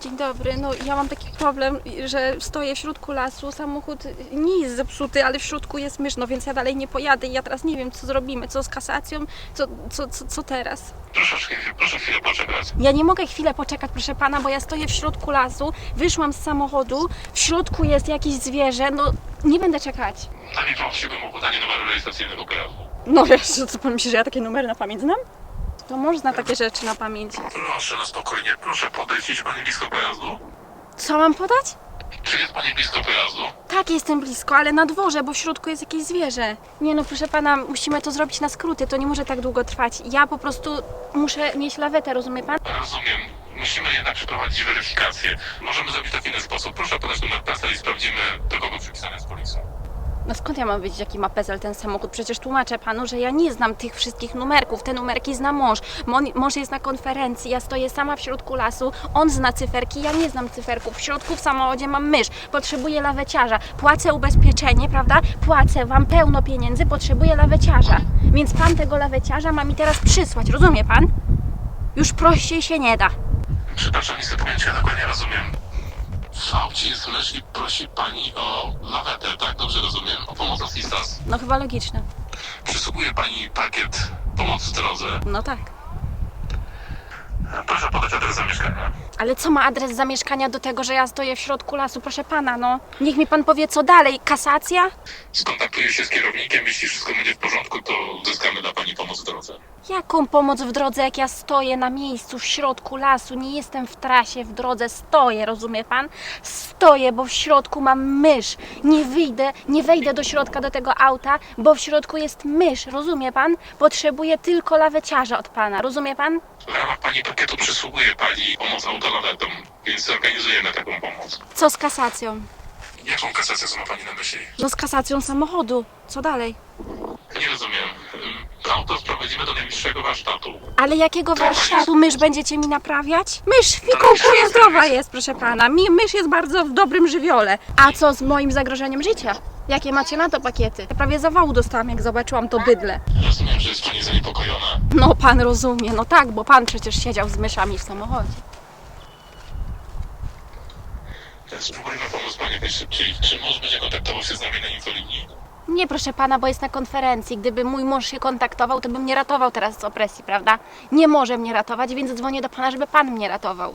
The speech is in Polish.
Dzień dobry, no ja mam taki problem, że stoję w środku lasu, samochód nie jest zepsuty, ale w środku jest mysz, no więc ja dalej nie pojadę i ja teraz nie wiem, co zrobimy, co z kasacją, co, co, co, co teraz? Proszę chwilę, proszę chwilę poczekać. Ja nie mogę chwilę poczekać, proszę pana, bo ja stoję w środku lasu, wyszłam z samochodu, w środku jest jakieś zwierzę, no nie będę czekać. Najpierw prosiłbym o podanie numeru rejestracyjnego pojazdu. No wiesz, co pan myśli, że ja takie numery na pamięć znam? To można takie rzeczy na pamięć. Proszę, na spokojnie, proszę podejść, jest pani blisko pojazdu? Co mam podać? Czy jest pani blisko pojazdu? Tak, jestem blisko, ale na dworze, bo w środku jest jakieś zwierzę. Nie no, proszę pana, musimy to zrobić na skróty, to nie może tak długo trwać. Ja po prostu muszę mieć lawetę, rozumie pan? Rozumiem. Musimy jednak przeprowadzić weryfikację. Możemy zrobić to w inny sposób. Proszę podać numer PESEL i sprawdzimy, do kogo przypisany jest policja. No skąd ja mam wiedzieć, jaki ma PESEL ten samochód? Przecież tłumaczę panu, że ja nie znam tych wszystkich numerków. Te numerki zna mąż. Mon- Mąż jest na konferencji, ja stoję sama w środku lasu, on zna cyferki, ja nie znam cyferków. W środku w samochodzie mam mysz, potrzebuję laweciarza. Płacę ubezpieczenie, prawda? Płacę wam pełno pieniędzy, potrzebuję laweciarza. Więc pan tego laweciarza ma mi teraz przysłać, rozumie pan? Już prościej się nie da. Przepraszam, nie chcę pojęcia, dokładnie rozumiem. W aucie jest mysz i prosi pani o lawetę, tak? Dobrze rozumiem. O pomoc Assistance. No chyba logiczne. Przysługuje pani pakiet pomoc w drodze. No tak. Proszę podać adres zamieszkania. Ale co ma adres zamieszkania do tego, że ja stoję w środku lasu? Proszę pana, no. Niech mi pan powie, co dalej. Kasacja? Skontaktuję się z kierownikiem, jeśli wszystko będzie w porządku, to Jaką pomoc w drodze, jak ja stoję na miejscu, w środku lasu? Nie jestem w trasie, w drodze. Stoję, rozumie pan? Stoję, bo w środku mam mysz. Nie wyjdę, nie wejdę do środka do tego auta, bo w środku jest mysz, rozumie pan? Potrzebuję tylko laweciarza od pana, rozumie pan? W ramach pani pakietu przysługuje pani pomoc autolawetą, więc zorganizujemy taką pomoc. Co z kasacją? Jaką kasację ma pani na myśli? No z kasacją samochodu. Co dalej? Nie rozumiem. Ym, Auto sprowadzimy do najbliższego warsztatu. Ale jakiego warsztatu mysz będziecie mi naprawiać? Mysz fikołkuje zdrowa jest, proszę pana. Mi mysz jest bardzo w dobrym żywiole. A co z moim zagrożeniem życia? Jakie macie na to pakiety? Ja prawie zawału dostałam, jak zobaczyłam to bydle. Rozumiem, że jest pani zaniepokojona. No pan rozumie, no tak, bo pan przecież siedział z myszami w samochodzie. Spróbujmy pomóc pani najszybciej. Czy mąż będzie kontaktował się z nami na infolinii? Nie, proszę pana, bo jest na konferencji. Gdyby mój mąż się kontaktował, to bym nie ratował teraz z opresji, prawda? Nie może mnie ratować, więc dzwonię do pana, żeby pan mnie ratował.